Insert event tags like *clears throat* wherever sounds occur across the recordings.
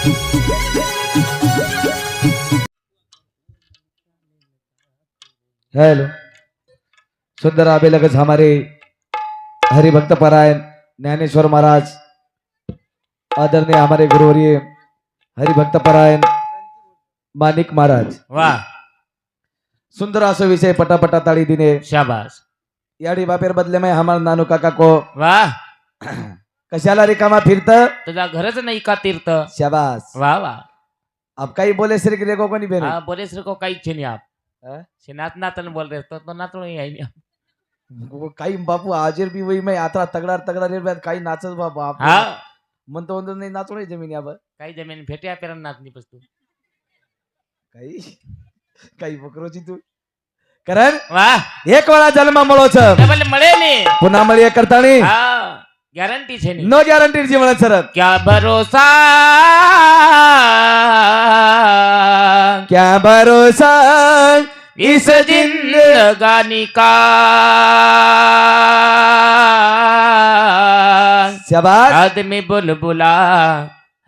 Hello. सुंदर आबे लगच हमारे हरिभक्त परायण ज्ञानेश्वर महाराज आदरणीय हमारे गुरुवर्य हरिभक्त परायण मानिक महाराज। वाह सुंदर असो विषय पटापटा ताळी दिने। शाबास। याडी बापेर बदले में हमार नानू काका को वाह *clears throat* कशाला रिकामा फिरत? तुझा घरच नाही का तीर्थ? शाबास. वाह वाह अब काही बोले श्री के को कोणी बेने हाँ बोले सर को कई छे आप. हाँ? से नाच नाचन बोल रहे तो तो नाचो नहीं आई वो काही बापू आजेर बी वही मैं आता तगड़ा तगड़ा रे काही नाचत बापू आप हाँ. म्हणतो म्हणतो नाही नाचो नाही जमीन यावर काही जमीन फेट्या पेरन नाचनी पस्तू काही? काही बकरोची तू. करण वाह एक वेळा जन्म मळोच. डबल मळे ने पुन्हा मळी करतानी. हाँ. गॅरंटी छे नहीं नो गॅरंटी जीवन सर क्या भरोसा क्या भरोसा इस जिंदगानी का शाबाश आदमी बुलबुला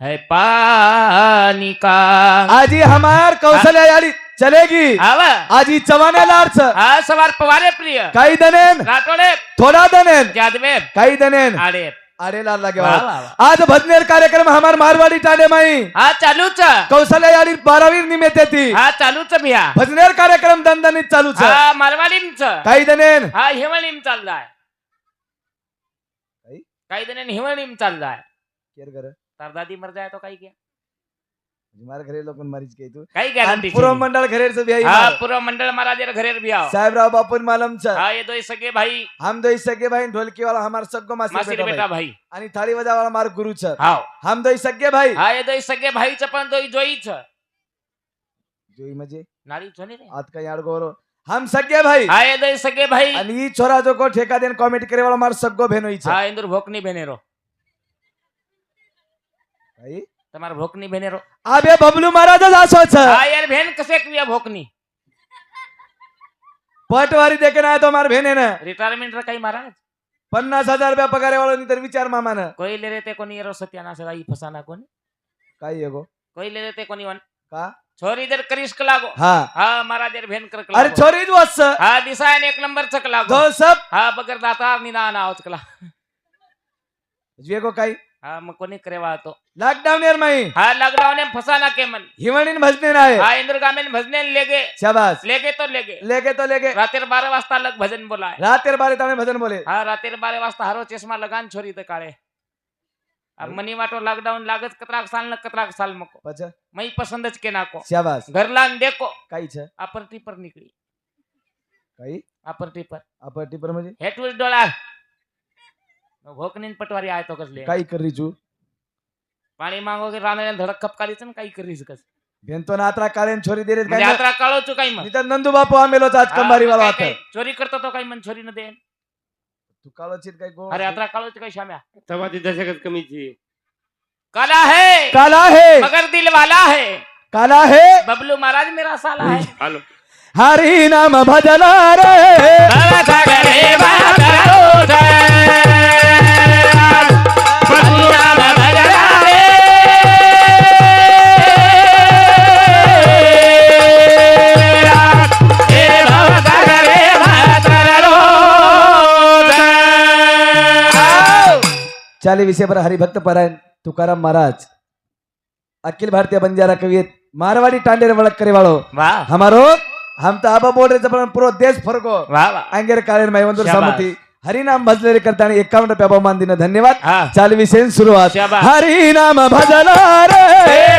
है पानी का आजी हमार कौशल्या याडी चलेगी। आवा। आजी चव्हाणे लाडच हा सवार पवारे प्रिय। काही दनेन। राठोडे थोडा दनेन। जादवे काही दनेन। आडे अरे लाल लागे. आज भजनेर कार्यक्रम हमार मारवाडी टाडे माई। हा चालूच। कौशल्या याडी बारावी निमित्त ती। हा चालूच भिया भजनेर कार्यक्रम दणदणीत चालूच। हा मारवाडींच। काही दनेन। हा हिवळीम चाललाय। काही? जण हिवळीम चाललाय। केर कर तर दादी मर जाय तो काही क्या મારા ઘરે લોકોને મારી જ કીધું કઈ ગેરંટી પૂરો મંડળ ઘરે છે ભાઈ હા પૂરો મંડળ મારા જરા ઘરે ભી આવ. સાહેબ રાવ બાપુ ને માલમ છે. હા એ દોઈ સગે ભાઈ. હમ દોઈ સગે ભાઈ ઢોલકી વાળા હમાર સગો માસી બેટા બેટા ભાઈ. અને થાળી વજા વાળા મારો ગુરુ છે. હા. હમ દોઈ સગે ભાઈ. હા એ દોઈ સગે ભાઈ છે પણ દોઈ જોઈ છે. જોઈ મજે. નારી જોની રે. આત કઈ આડ ગોરો હમ સગે ભાઈ. હા એ દોઈ સગે ભાઈ. અને ઈ છોરા જો કો ઠેકા દેન કોમેન્ટ કરે વાળો મારો સગો બહેનો ઈ છે. હા ઇન્દર ભોકની બહેનેરો ભાઈ તમારા ભોકની બેને આ બે બબલુ મહારાજ જ આસો છે હા યાર બેન કસે ક્રિયા ભોકની પટવારી દેખે ના તો માર બેને ને રિટાયરમેન્ટ રકાઈ મહારાજ પન્નાસ હજાર રૂપિયા પગારે વાળો ની વિચાર મામા ને કોઈ લે તે કોની એરો સત્યાના સદા ઈ ફસાના કોની કાઈ એગો કોઈ લે તે કોની વન કા છોરી દર કરીશ કલાગો હા હા મારા દેર ભેન કર કલાગો અરે છોરી જ વસ હા દિશા ને એક નંબર છ કલાગો દો સબ હા બગર દાતાર ની ના ના આવત કલા જવેગો કાઈ हा मग कोणी करे वाहतो? लॉकडाऊन येर माई. हा लॉकडाऊन ने फसाना के मन हिवाळीन भजने नाही. हा इंद्र इंद्रगामीन भजने लेगे. शाबास. लेगे तो लेगे. लेगे तो लेगे. रातेर बारा वाजता लग भजन बोलाय. रातेर बारा ताने भजन बोले. हा रातेर बारा वाजता हरो चष्मा लगान छोरी ते काळे. मनी वाटो लॉकडाऊन लागत कतराक साल न कतराक साल मको. पच मई पसंदच के नाको. शाबास. घरला देखो. काही छ? आपण टिपर निकली काही? आपण टिपर आपण टिपर म्हणजे? हेट डॉलर भोकनीन पटवारी आहे तो कसले काय कर रिजू पाणी मागो की रामेला धडक खप कालीच ना काही करीच कस भेंतो ना आता काळे छोरी दिले रे काय आता कळवचो काही मग निदान नंदू बापू आमेलो आज कंबारी वाला आता चोरी करतो तो काही मन छोरी न दे तू काळोचित काय गो अरे आता कळवचो काही शाम्या तेव्हा ती दशकच कमीची काला है काला है मगर दिल वाला है काला है बबलू महाराज मेरा साला है हॅलो हरी नाम भजन रे चाली विषय पर हरिभक्त परायण तुकाराम महाराज अखिल भारतीय बंजारा कवियत मारवाड़ी टांडेर वळक करे वाळो हमारो हम तो आबा बोल रहे पूरा देश फरको. अंगेर काळेर मैवंदूर शाबास. समती. हरिनाम भजलेले करताना एकावन्न रुपया बहुमान दिनं. धन्यवाद. हा. चाल विषय सुरुवात. हरिनाम भजला रे.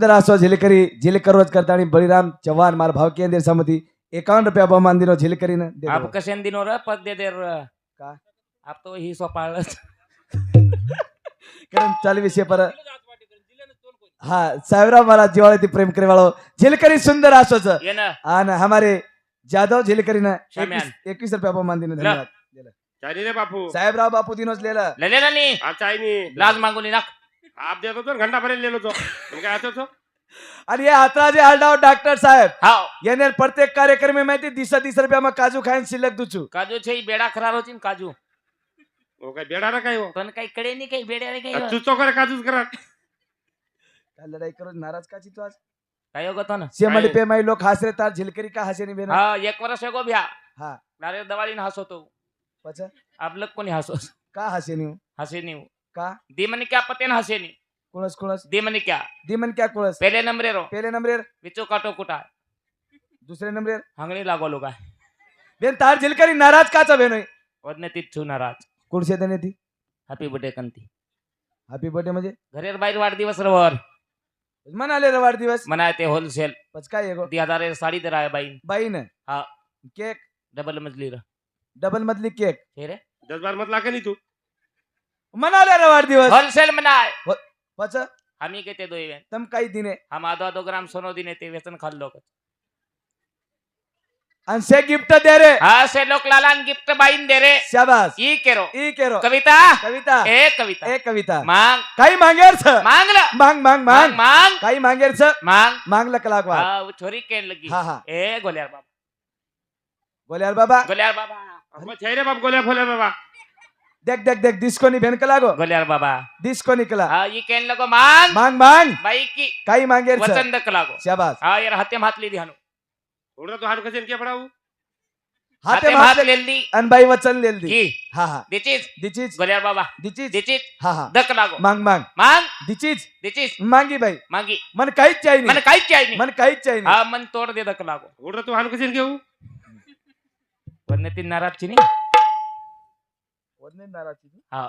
सुंदर आसो झिलकरी झिलकर रोज करता आणि बळीराम चव्हाण मार भाव केंद्र समिती एकावन्न रुपया बहुमान दिनो झिलकरीनं दे आप दो. कसे दिनो र पद दे दे र. का? आप तो ही सोपाळ कारण चालू विषय पर हा साहेबराव मला जिवाळ्याती प्रेम करे वाळो झिलकरी सुंदर आसोच ये ना. आणि हमारे जाधव झिलकरीनं शाम्यान. एकवीस- एकवीस रुपया बहुमान दिनो ला. धन्यवाद. चारी रे बापू. साहेबराव बापू दिनोच लिहिलं लले ना नी नी आप देतो तो घंटा पर्यंत लिहिलो तो। तुम काय आता तो। आणि हे हातराजे आलडाव डॉक्टर साहेब। हाव याने प्रत्येक कार्यक्रम में माहिती दिसा तीस रुपया मग काजू खाईन शिल्लक दुचू काजू छे ही बेडा खराब होती न काजू। हो काय बेडा ना काय हो पण काही कडे नाही काही बेड्या नाही काही तू तो करे काजूच करा काय लढाई करून नाराज का तू आज? काय होत ना। शेमडी काय? पे माई लोक हस रे तार झिलकरी का हसे नहीं बेना। हा एक वर्ष गो भ्या हा। नारे दवाळी हसवतो पचा? आपलं कोणी हसो। का हसे नहीं हसे नहीं का? दी म्हणे क्या पते ना हसे नहीं कुळस कुळस. दी म्हणे क्या? दिमन क्या कुळस? पहले नंबरे रो पहले नंबरेर विचो काटो कुटा दुसरे नंबरेर हांगणी लागो लोक बेन तार झिलकरी नाराज काचा बेनोय वदने तीच छू नाराज. कुळशे देणे ती. हॅपी बर्थडे कंती हॅपी बर्थडे म्हणजे? घरेर बाहेर वाढदिवस रवर. म्हणाले रे वाढदिवस? मनाय ते होलसेल. पच काय येगो दी हजार साडी दर आहे बाई बाईन. हा. केक? डबल मजली र. डबल मधली केक. हे रे? दस बार मत का नाही तू? म्हणाले रे वाढदिवस. होलसेल मनाय. पच आम्ही घेते दो इवेंट तम काही दिने. हम आधो आधो ग्राम सोनो दिने ते वेतन खाल्लो आणि से गिफ्ट दे रे. हा से लोक लालान गिफ्ट बाईन दे रे. शाबास. ई केरो. ई केरो. कविता? कविता. ए कविता. ए कविता. मांग. काही मांगेर छ मांग ल मांग मांग. मांग मांग. काही मांगेर छ मांग. मांग लकलाक वा हा छोरी केन लगी. हा हा. ए गोल्यार बाबा. बोल्यार बाबा. गोल्यार बाबा. मग छे रे बाप गोल्या फोल्या बाबा. देख देख देख दिसको नि भेनक लागो। गोल्यार बाबा दिसको निकला। हा ई केन लगो मांग मांग मांग। बाई की काही मांगेर छ? वचन दक लागो। शाबास। हा यार हाते हातली ध्यानो थोडं तो हाड कसे क्या पडाऊ हाते हाते लेली अन बाई वचन लेल दी। की? हा हा। दिचीच दिचीच गोल्यार बाबा दिचीच दिचीच हा हा। दक लागो। मांग मांग। मांग? दिचीच दिचीच मांगी बाई मांगी। मन काहीच चाहिए मन काहीच चाहिए मन काहीच चाहिए नाही। हा मन तोड दे दक लागो। थोडं तू हाड कसे घेऊ वरने तीन नाराज ची नाही नाराची. हा.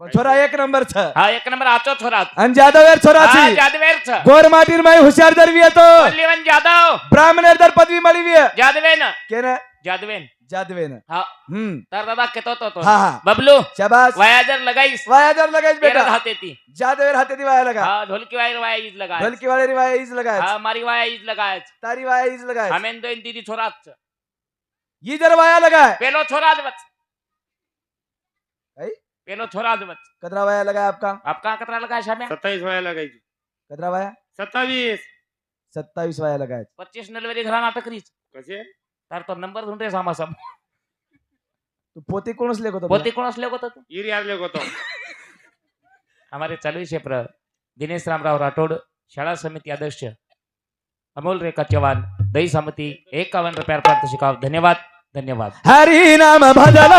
छोरा एक नंबर छ हा एक नंबर आचो थोरात आणि हा छोराची. जादवेर छ गोर माटीर माई हुशार दरवी येतो वल्लीवन जादव ब्राह्मणेर दर पदवी मळीवी जादवेन केन? जादवेन जादवेन हा. हम्म. तर दादा केतो तो तो? हा हा. बबलू शाबास. वाया जर लगाईस. वाया जर लगायच तेरा बेटा हाते ती. जादवेर हाते दी वाया लगा. हा ढोलकी वायर वाया इज लगाय ढोलकी वाले री वाया इज लगायच. हा मारी वाया इज लगाय तारी वाया इज लगायच. हमें दोन दीदी छोरात ही जर वाया लगाय. पेलो आई? पेलो छोराज बच कतरा वाया लगाय आपका? आप कहाँ कतरा लगाय शाम्या? सत्तावीस वया लागायची कतरा वाया? सत्तावीस। सत्तावीस वाया लगायच पच्चीस नलवेरी घरा नाटक रीच। कसे? तर तो नंबर ढूंढे सामा सब तू पोते कोणच लेखो तो पोते कोण असले होता तू? इरी आरले होतो. हमारे चालू क्षेत्र दिनेश रामराव राठोड शाळा समिती अध्यक्ष अमोल रेखा चव्हाण दही समिती एकावन्न रुपया प्राप्त शिकाव. धन्यवाद धन्यवाद. हरी नाम भजला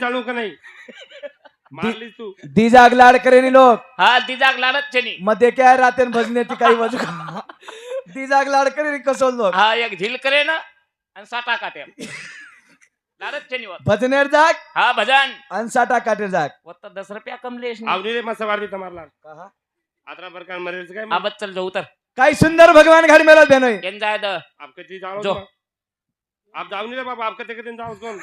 चालू का नाही? मारलीस तू. दिजाग लाड करेनी लोक. हा दिजाग लाडत छेनी मध्ये काय राहते न भजण्याची काही वजू दिजाग लाड करेनी कसो लोक. हा एक झील करे ना आणि साठा काटे लाडत भजनेर जाग हा भजन. आणि साठा काटेर जाग. वत्त दस रुपया कमलेश आवडी रे मस्त वाढली मारला. आत्रा मरेल काय मग? आबत चल जाऊ तर. काय सुंदर भगवान घाट मेला बेनोय जाय द. आप कधी जाणो जो. आप जाऊन बाबा कोण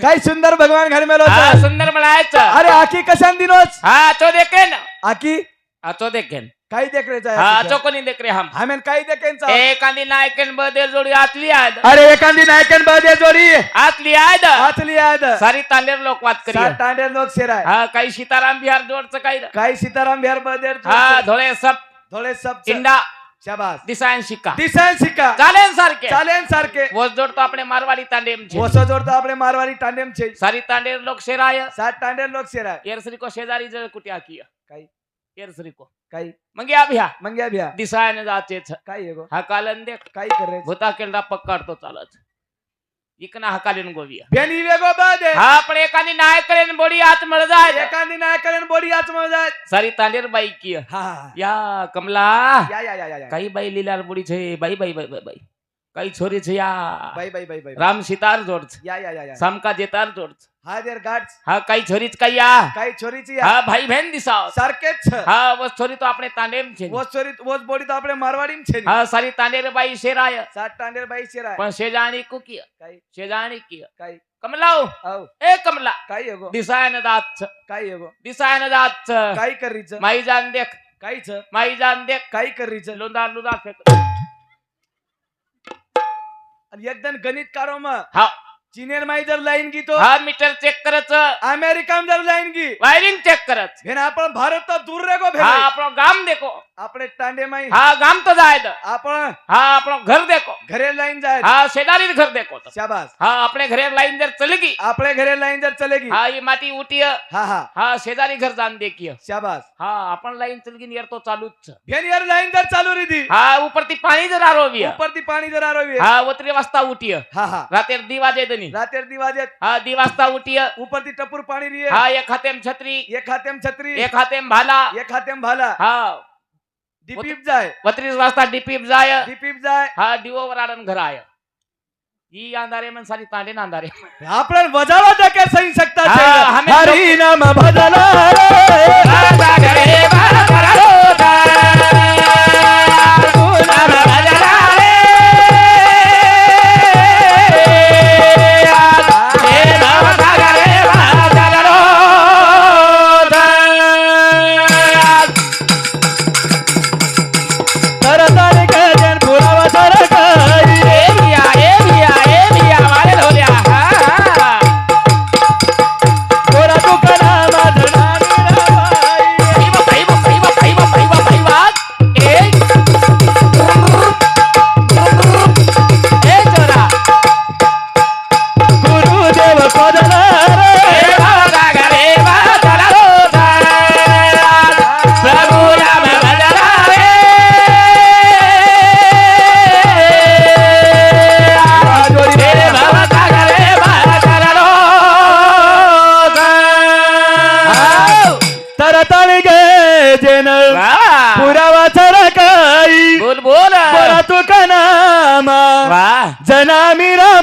काय सुंदर भगवान घर मेलो हा सुंदर म्हणायचं अरे आखी कशान दिनोच? हा चो देखेन आखी? आचो देखेन काय देख रे हा कोणी देख रे हम हमेन काय देखेन चा? एखादी नायकन बदल जोडी आतली आद। अरे एखादी नायकन बदे जोडी। आतली आद। आतली आद। सारी तांडेर लोक वाद करी। सात तांडे लोक शेराय। हा काही सीताराम बिहार जोडचं काही. काही सीताराम बिहार बदेर हा धोळे सब। थोडे सब चिंडा शाबास दिसायन शिका दिसायन शिका चालेल सारखे चालेन सारखे वस जोडतो આપણે મારવાડી તાંડેમ છે वसो जोडतो आपले मारवाडी तांडेम छे સારી તાંડેર લોક શેરાય सात तांडे लोक शेराय એરસરી કો શેજારી જળ કુટ્યા કિયા काही એરસરી को काही મંગ્યા ભ્યા मग या बिया દિસાયને જાચે छ काय आहे गो हा कालन देख काय करे ભૂતા કેલડા પકડતો ચાલત इकना हकालीन गोविया। बेनी वेगो बादे। हा पण एकाने नाय करेन बोडी आत मळ जाय एकाने नाय करेन बोडी आत मळ जाय सारी तांडेर बाई की। हा या कमला। या या या या काही बाई लीलाल बोडी छे बाई बाई बाई बाई काही छोरी छे या। बाई बाई बाई बाई राम सितार जोड या या या सामका जेतार जोड हा देर घाट हा काई छोरी छे काई हा काई छोरी भाई बहन दिसा सारखे हा वो छोरी तो आपणे ताने छे वो बोडी तो आपने मारवाड़ी छे हा साली तांडे बाई शेरा सा तान्डे बाई शेरा शेजाणी कुकी शेजानी कमला हो हऊ ए कमला. काई हेगो बिसाया न दाद छ काई हेगो बिसाया न माई जान देख. काई माई जान देख. काई कर री छे लोंदार लुंदा है यज्ञ गणितकारो हा. चीनेर माई जर लाईन गीतो हा मीटर चेक करच अमेरिका जर लाईन गी वायरिंग चेक करच भेन आपण भारत तो दूर रे गो भेन હા આપણો ગામ દેખો આપણે टांडे माई હા ગામ તો જાય દ. आपण હા આપણો ઘર દેખો घरे लाईन जाय હા શેદારી ઘર દેખો તો शाबास હા આપણે ઘરે લાઈન જર ચલી ગઈ आपले घरे लाईन जर चलेगी હા એ માટી ઉઠી हा हा હા શેદારી ઘર જાન દેખીએ शाबास હા આપણ લાઈન ચલી ગઈ ને યાર તો ચાલુ જ છે भेन यार लाईन जर चालू रीती હા ઉપરથી પાણી જરા રોવી ऊपर ती पाणी जर आरोवी હા ઓતરી વાજતા ઉઠીએ हा हा રાતે દી ની રાતેર દી વાજે હા દી વાજતા ઉઠીએ ઉપરથી ટપુર પાણી રીએ હા એક હાથેમ છત્રી એક હાથેમ છત્રી એક હાથેમ ભાલા એક હાથેમ ભાલા હા દીપીપ જાય 32 વાજતા દીપીપ જાય દીપીપ જાય હા દીવો વરાડન ઘર આય ઈ આંધારે મન સારી તાંડે ના આંધારે આપણે વજાવા તો કે સહી શકતા છે હરી નામ ભજલા રે આંધારે વારા गजन पुरावा सरकाई बोल बोल. तोरा दुकाना माझ वाह जनामी रवाई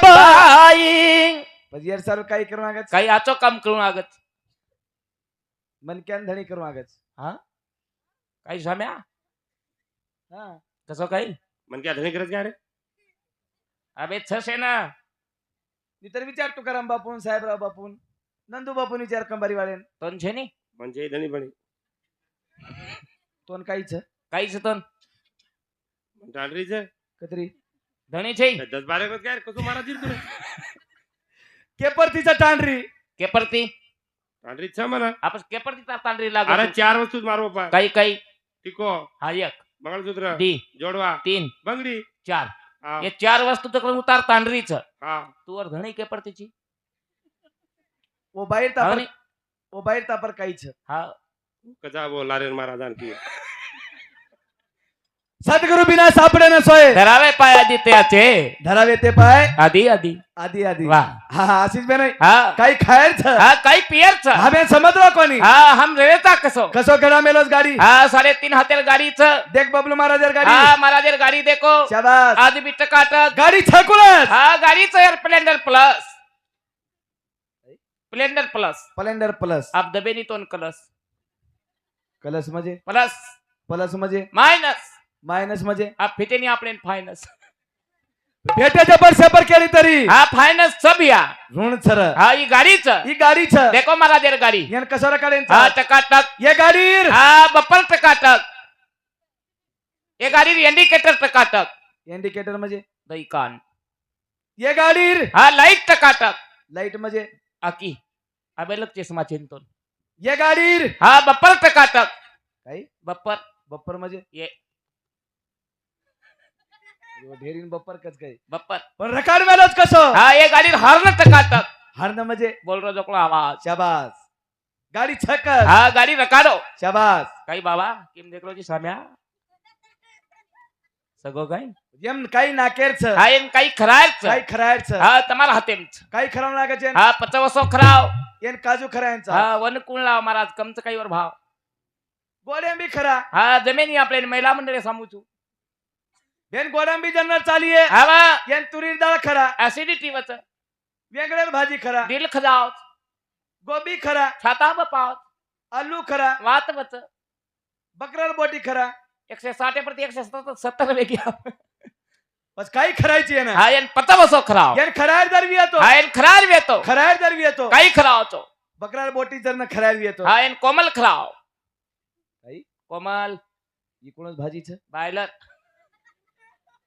बाई. यार सर काही करू मागच. काही आचो काम करून आगत मनक्यान धणी करू मागच. हा? काही साम्या हा. कसं काही? मन क्या धनी करत काय रे? अबे छसे ना. मी तर विचार तुकाराम बापून साहेबराव बापून नंदू बापून विचार कंबारी वाळेन છે ની म्हणजे धनी बणी तोन काहीच? काहीच तन कधी? कतरी छे दस बारा काय कसं मारा तुला? केपरतीचा तांडरी. केपरती? तांडरी म्हणा आपण केपरती तांडरी लागू अरे चार वस्तू मारो बाबा काही काही. टिको हा एक. मंगळसूत्र. डी. जोडवा. तीन. बंगडी. चार. हे. चार वस्तू तर उतार तांडरीच. तू वर धणी केपरतीची? ओ बाहेर तापर. ओ बाहेर तापर काहीच. हा. कसा बोलला रे महाराज आणखी सद्गुरु बिना सापडे न सोय. धरावे पाय आदित्याचे धरावे ते पाय. आधी आधी. आधी आधी. वा. हा हा अशीच बे नाही. हा. काही खायच. हा काही पियरच. हमें समजलो कोणी? हा हम रेता कसो. कसो खेळा मेलोस गाडी? हा साडेतीन हातेर गाडीच. देख बबलू महाराजर गाडी. हा महाराजेर गाडी देखो. शाबास. आधी बिट्ट काटक गाडी छकुलस हा गाडीच यार Splendor plus Splendor plus Splendor plus आप दबेनी तोन कलस. कलस म्हणजे प्लस. प्लस म्हणजे मायनस. मायनस म्हणजे आप फिटेनी आपले फायनस. भेटे जबर सेपर केली तरी. हा फायनान्स सब या ऋण सर हा ही गाडीच. ही गाडीच. देखो मला देर गाडी. यान कशाला काढेन हा टकाटक ये गाडीर. हा बप्पर टकाटक ये गाडी इंडिकेटर टकाटक इंडिकेटर म्हणजे दही कान. ये गाडीर. हा लाइट टकाटक लाइट म्हणजे आकी. अबे चष्मा चिंतून ये गाडीर हा बप्पर टकाटक काही बप्पर. बप्पर म्हणजे? ये. ढेरीन बप्पर कच काय? बप्पर. पण रकाड मेलोच कसं? हा ये गाडी हॉर्न टकाटक हरण म्हणजे? बोल रो जोकलो आवाज. शाबास. गाडी छकस. हा गाडी रकाडो शाबास. काही बाबा किम देखलो जी साम्या? सगळं काय जेम काही नाकेरच. काही खरायच. काही खरायच. हा तमाला हाते काही खराव लागायचे हा पचा वसो खराव. येन काजू खरायचा. हा वन कुण लाव महाराज कमच काही वर भाव गोडंबी खरा. हा जमीन आपल्या महिला मंडळी सांगू तू. येन गोडंबी जनरल चालू आहे. तुरी डाळ खरा. ऍसिडिटी वच. वेगळे भाजी खरा. दिल खजाव गोबी खरा. छाता बपाव आलू खरा. वात वच. बकरल बोटी खरा. એકસો સાઠે પ્રતિ એકસો સત્તર સત્તર વેગ્યા બસ કઈ ખરાય છે એને. હા એને પચાવસો ખરાવ. એન ખરાયર દરવી હતો. હા એને ખરાર વેતો ખરાયર દરવી હતો. કઈ ખરાવ છો? બકરાર બોટી જરને ખરાયર હતો. હા એને કોમલ ખરાવ. કઈ? કોમલ. ઈ કોણ ભાજી છે? બાયલર.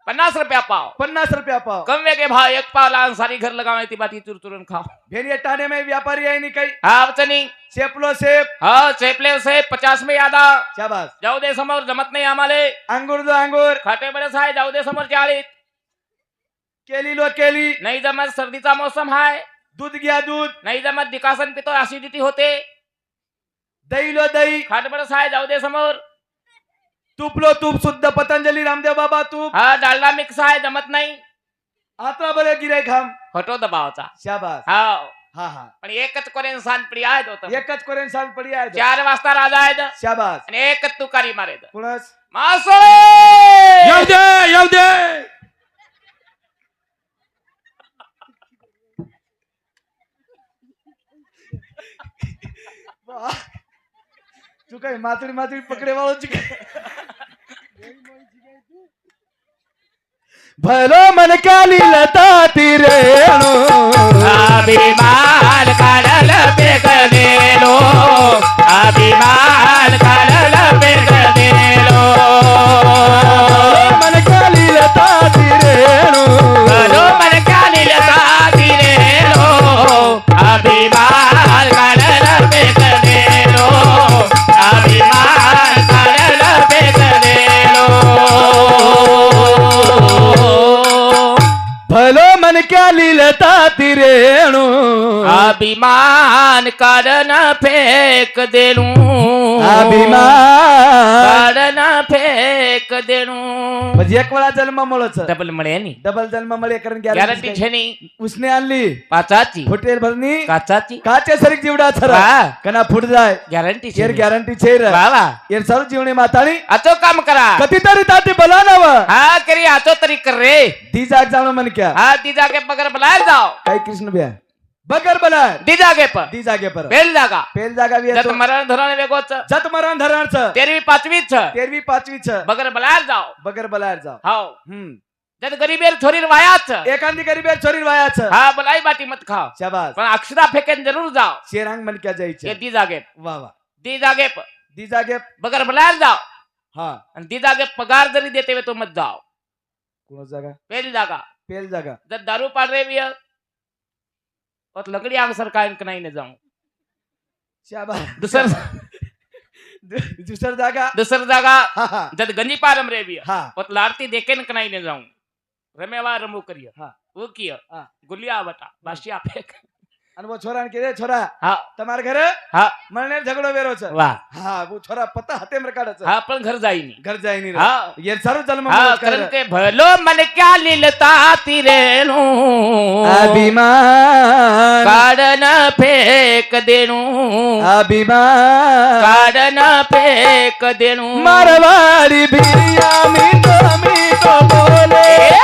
पन्नास रुपया पाव. पन्नास रुपया पाव. कम वेगळे भाव एक पाव लहान सारी घर लगाव ती बाती चुरचुरून खाव. भेरिया टाने में व्यापारी आहे नी काही? हा अडचणी शेपलो शेप. हा शेपले शेप पचास में यादा. शाबास. जाऊ दे समोर जमत नाही आम्हाले. अंगूर दो अंगूर. खाटे बरेच आहे जाऊ दे समोर चाळीत. केली लो केली. नाही जमत सर्दीचा मौसम हाय. दूध घ्या दूध. नाही जमत दिकासन पितो ऍसिडिटी होते. दही लो दही. खाते बरेच आहे जाऊ दे समोर. तूप लो तूप शुद्ध पतंजली रामदेव बाबा तूप. हा डालडा मिक्स आहे जमत नाही. आता बरे गिराय खाम. खोटो दबावचा शाबास. हा. हा हा. पण एकच कोरेन सांडपडी आहेत होत एकच कोरेन साल पडी आहे चार वाजता राजा आहेत. शाबास. आणि एकच तुकारी मारेत. कुणस? मासोळे येऊ दे येऊ दे. *laughs* તું કઈ માથડી માથડી પકડે છે ભલો મન કાલી લતા તીરે અભિમાન કાળલ પે કરેલો અભિમાન કાળલ પે કરેલો મન કાલી લતા તીરે ભલો મન ચાલી લેતા તિરેણું અભિમાન કારણ ફેંક દેલું. અભિમાન. કારણ ફેંક एक देणू. म्हणजे एक वेळा जन्म मुळच डबल मळ्यानी डबल जन्म मळे कारण गॅरंटी छेनी. उसने आणली. पाचाची. हॉटेल भरणी. काचाची. काचे सर जीवडा छरा कना फुट जाय. गॅरंटी छेर गॅरंटी छेर. बाबा येर सारू जीवणी माताळी आचो काम करा. कधीतरी ताती बोला नाव हा करी आचो तरी कर रे. दी जाग जाणं मन क्या. हा ती जागे पगार बोलायला जाओ. काय कृष्ण बिया बगर बनाय ती जागे पर. ती जागे पर. बेल जागा. पेल जागा बी जत मरण धरण वेगोच जत मरण धरण छ तेरवी पाचवीच छ तेरवी पाचवी छ बगर बलाय जाओ. बगर बलायर जाव हाव हम्म. जत गरीबेर छोरीर वायाच एखादी गरीबेर छोरी वाया छ हा बलाई बाटी मत खाओ. शाबास. पण अक्षरा फेकेन जरूर जाओ. शेरांग म्हण क्या ये जायचे ती जागे. वा वा ती जागे पर ती जागे बगर बलाय जाओ. हा. आणि ती जागे पगार जरी देते हुए तो मत जाओ. कोण जागा? पेल जागा. पेल जागा. जर दारू पाड रे विय और लकड़ी आग सरकार इनक नहीं न जाऊं. शाबास. दुसर दुसर जागा. दुसर जागा हा जद गंजी पारम रे विय हा. और लारती देखे न नहीं न जाऊं. रमेवा रमू करिय. हाँ। वो किय हाँ। गुलिया बता बाशिया फेंक. आणि मग छोरा आणखी छोरा हा तर मार घर हा म्हणणे झगडो वेरोच वा हा छोरा पत्ता हाते मर हा पण घर जाईन घर जाईन सारू जन्म भलो मल क्या लिलता तिरे अभिमान फेक देणू अभिमान काढन फेक देणू मारवाडी बिर्या मी तो मी तो बोले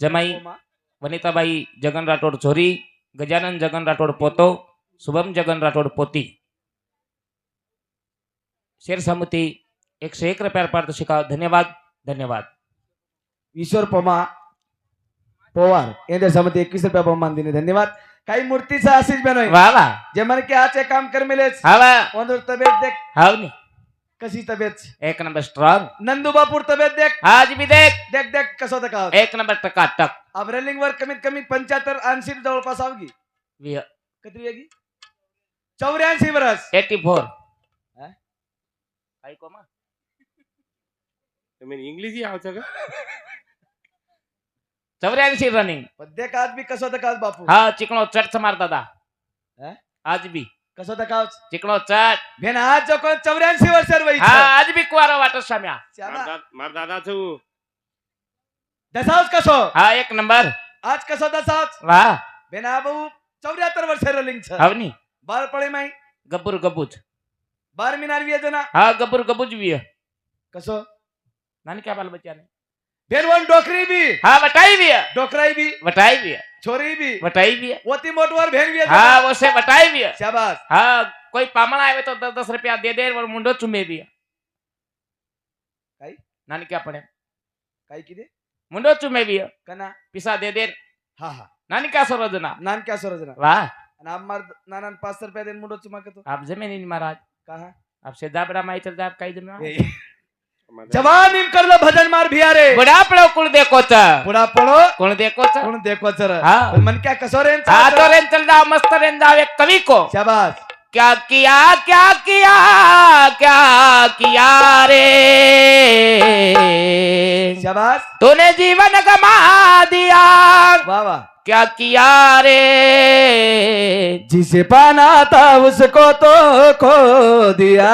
जमाई वनिताबाई जगन राठोड छोरी गजानन जगन राठोड पोतो शुभम जगन राठोड पोती. शेर समिती एकशे एक रुपया पारितोषिका धन्यवाद धन्यवाद. ईश्वर पमा पवार यांच्या सहमती एकवीस रुपया बहुमान दिने धन्यवाद. काही मूर्तीचा आशिष वा वा. जे मन के आचे काम कर मिलेच हा तब्येत देख हाव नी. कशी तब्येत? एक नंबर स्ट्रॉंग नंदुबापूर तब्येत देख. आज भी देख. देख देख कसं होतं का एक नंबर टकाटक अब रेलिंग वर कमीत कमी पंच्याहत्तर ऐंशी जवळपास आवगी वी किती वेगी? चौऱ्याऐंशी बरस. Eighty four? काय कोमा? तुम्ही इंग्लिश यावचं का? चौऱ्याऐंशी रनिंग पण देख आज बी कसं होतं का आज बापू? हा चिकणो चट मार दादा. हा? आज भी कसं होतं का चिकणो चट भेन आज जो कोण चौऱ्याऐंशी वर्ष हा आज भी कुवारा वाटत साम्या. मार दादाचं दसावच कसो? हा एक नंबर. आज कसं दसावच? वा भेन हा भाऊ चौऱ्याहत्तर वर्ष रेलिंग छ हावनी बाळ पळे माई. गब्बूर गब्बूज. बार मिनार विये जना हा गब्बूर गब्बूज भी है कसो? नानी क्या बाल बच्चा ने भेन वन डोकरी बी. हा बटाई भी है डोकराई बी. बटाई भी है छोरी बी. बटाई भी है वती मोटवर भेन विये हा वो से बटाई भी है शाबाश हा कोई पामण आवे तो दस दस रुपया दे दे और मुंडो चुमे भी है काई? नानी क्या पड़े काय किती? मुंडो चुमे भी है कना पिसा दे दे. हा हा. नानी क्या सरोजना. नान क्या सोरजना. वाह आणि आम्हार नानान पाच सौ रुपया देन मुंडो चुमा तो आप जमीन महाराज. कहा आपसे दाबड़ा माई चल जाब काही जमीन जवान इम करलो भजन मार भियारे। बुडा पडो कुण देखो च। पुढा पडो। कुण देखो च। कोण देखो सर हा. मन क्या कसो रे हा तो रेन चल जाओ मस्त रेन जाओ एक कवि को। शाबाश। क्या किया क्या किया क्या किया रे? शाबाश। तूने जीवन गमा दिया। वाह वाह। क्या किया रे जिसे पाना था उसको तो खो दिया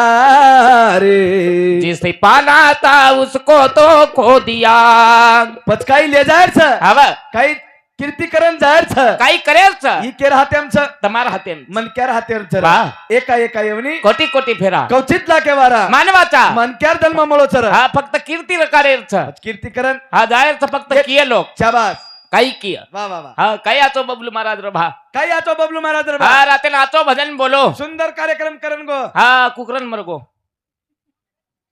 रे जिसे पाना था उसको तो खो दिया पचकाई ले जायर छ हव काही कीर्तीकरण जायर छ काही करेल च ही केर हात्याम छ તમારા હાથે मन क्यार हात्यार छ वा एका एका येवनी कोटी कोटी फेरा कवचित लाके वारा मानवाचा मन क्यार जन्म मळो सर हा फक्त कीर्ती रकारेर छ कीर्तीकरण हा जायर छ फक्त किये लोक शाबास काही किय. वा वा हा आचो बबलू महाराज रो भा. काही आचो बबलू महाराज रे बा. हा राते आचो भजन बोलो. सुंदर कार्यक्रम करण गो. हा कुकरन मरगो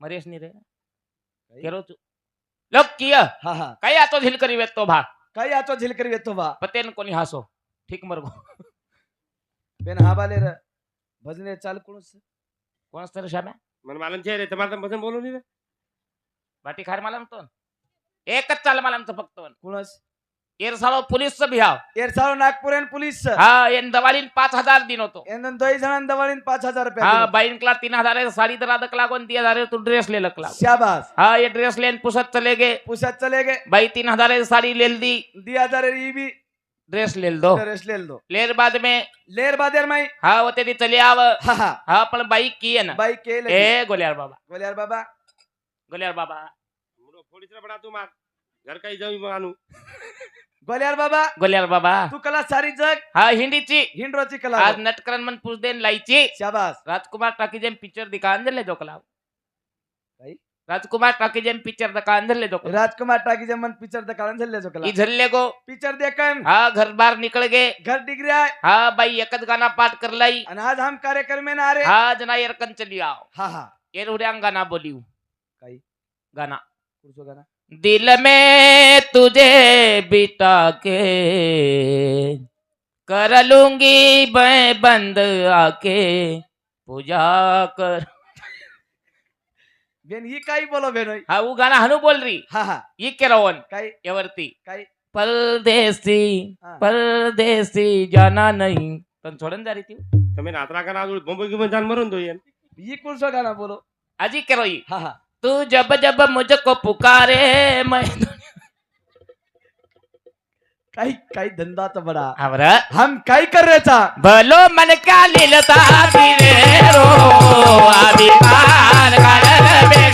मरेश नी रे. केरो तू लोक किय. हा हा. काही आचो झिल करी वेत तो भा. काही आचो झिलकर येतो बा पतेन कोणी हासो. ठीक मरगो बेन हा बाले रे. भजने चाल कोणस? कोण तर श्याम्या? मन मला रे तुम्हाला भजन बोलू नाही रे. बाटी खार मला म्हणतो एकच चाल मला म्हणतो फक्त कोणस? एरसाळो पोलीसचं भिहाव एरसाळ नागपूर एन पोलीस. हा एन दवालीन पाच हजार दिन होतो. यांना दोन जणांना दवाळीन पाच हजार रुपये हा दिले. बाईनकला तीन हजार साडी तर अदक लागून तीन हजार तू ड्रेस ले लक लाग शाबास. हा ये ड्रेस लेन पुसत चले गे. पुसात चले गए बाई तीन हजार साड़ी लेल दी. दी हजार ई भी ड्रेस लेल दो. ड्रेस ले दो. लेर बाद में. लेर बादेर माई. हा वो तेरी चले आव. हा हा. हा पण बाई की आहे ना? बाई के लगी. ए गोल्यार बाबा. बोल्यार बाबा. गोल्यार बाबा. मुडो फोडीच रे बडा तू मार घर काही जाऊ मग. आणू बोल्यार बाबा गोल्यार बाबा। तू कला सारी जग। हा हिंदीची। हिंडरोची कला आज नटकरन मन पूछ देन लाईची। शाबास। राजकुमार टाकी जेम पिक्चर दिखा अंदर ले जो कलाव भाई? राजकुमार टाकी जेम पिक्चर दिखा अंदर ले जो कलाव राजकुमार टाकी जमन पिक्चर द कारण झल्ले जो कला झल्ले गो। पिक्चर देखन। हा घर बार निकल गए घर डिग्री आहे हा। बाई एकच गाना पाठ कर लाई। आणि आज हम कार्यक्रम में ना रे हा जना एरकन चली आओ। हा हा। एर उड्यांग गाना बोलियो। काही? गाना। पुढचं गाणं. दिल में तुझे बिता के कर लूंगी मैं बंद आके पूजा कर। *laughs* बेन ही काही बोलो बेन. होय. हा वो गाना हनु बोल रही हा हा. ये केरावन काय यावरती. काय परदेसी हा. परदेसी जाना नाही. पण सोडून जा रे ती. તમે રાત્રા કરા બોમ્બે ગમે જાન મરણ જોઈએ इकडून गाणं बोलो? आजी केरोई हा हा. तू जब जब मुझको पुकारे मैं *laughs* काही काही धंदा तर बडा। आवरा हम काही कर रेचा भलो मन का लीलता रो अभिमान काढल बेग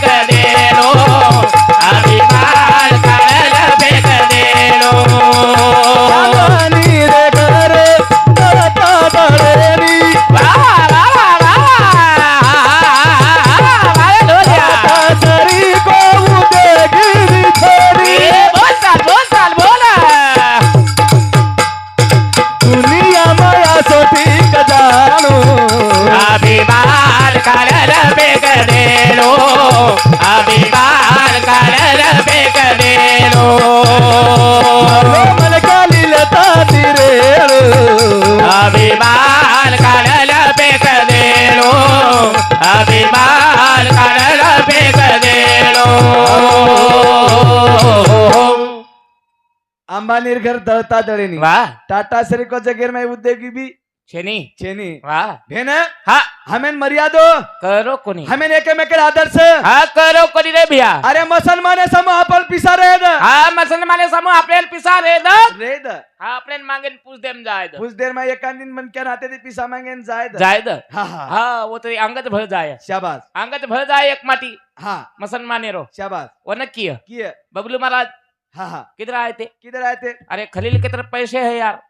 निर्घर दळता दळेनी. वा. टाटा सरी को जगेर में उद्योगी बी. छेनी. छेनी. वा. भेन? हा. हमेन मर्यादो? करो कोणी. हमेन एकमेक आदर्श? हा करो कोणी रे भैया. अरे मुसलमान समूह अपन पिसा रे द हा मुसलमान समूह आपले पिसा रे द रे द हा आपले मांगेन पूछ देम जाय द पूछ देर मा एक दिन मन के नाते दे पिसा मांगेन जाय द जाय द हा हा. हा वो तरी अंगत भर जाय. शाबाश अंगत भर जाय एक माटी. हा. मुसलमान रो. शाबाश वो न किया. किया. बबलू महाराज हाँ हाँ। किधर आए थे? किधर आए थे? अरे खलील के तरफ़ पैसे है यार।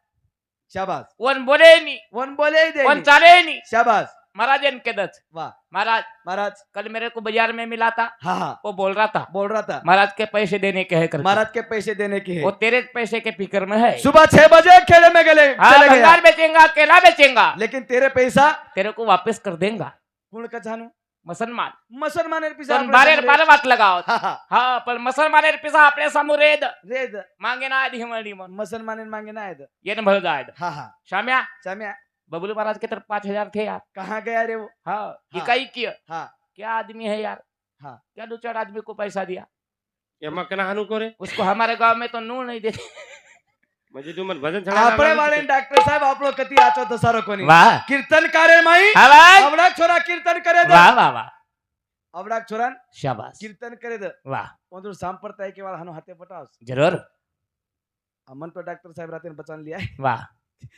शाबाश। वन बोले नहीं। वन बोले ही वन चाले नहीं। शाबाश। महाराज इनके दस वाह। महाराज। महाराज। कल मेरे को बाज़ार में मिला था। हाँ हाँ। वो बोल रहा था। बोल रहा था। महाराज के पैसे देने के है। महाराज के पैसे देने की वो तेरे पैसे के फ़िक्र में है। सुबह छह बजे खेले में गले। हाँ बेचेंगा केला बेचेंगा। लेकिन तेरे पैसा तेरे को वापस कर देगा। कौन का जानू? मुसलमान. मुसलमानेर पिसा पण बारेर वाटलं गावात हा पण मुसलमानेर पिसा आपल्यासमोर येत. रेद. मागे ना आहेत हिमाली म्हणून. मुसलमानेर मागे ना येत. येन भळ हा हा. शाम्या शाम्या. बबलू महाराज के तर पांच हजार थे यार. कहाँ गया रे वो? हाँ इकाई किया क्या आदमी है यार? क्या दो चार आदमी को पैसा दिया? ये मकना हनु रे? उसको हमारे गांव में तो नू नहीं देते। આપણે વાળે ડોક્ટર સાહેબ આપણો કતિ આચો તો સારો કોની વાહ. કીર્તન કરે માઈ. અવડાક છોરા કીર્તન કરે વાહ વાહ વાહ. અવડાક છોરા શાબાશ. કીર્તન કરે દે વાહ. ઓંદર સાંપ્રદાય કે વાળ હાનો હાથે પટાવ જરૂર. અમન તો ડોક્ટર સાહેબ રાતે બચાન લિયા વાહ.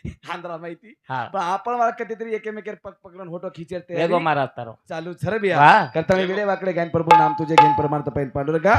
*laughs* आंध्रा माहिती. आपण मला कधीतरी एकमेक पग पकडून होतो खिचेल ते चालू सर बी करता मी विडे वाकडे घेन प्रभू नाम तुझे घेन प्रमाण पहिले पाडू का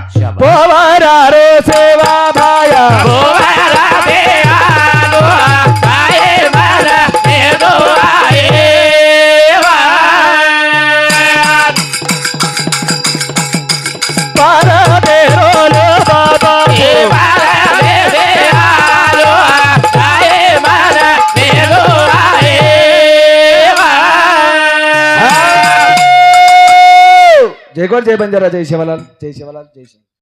రికార్డ్ చేయమని జరా జై శివలాల్ జై శివలాల్ జై శివ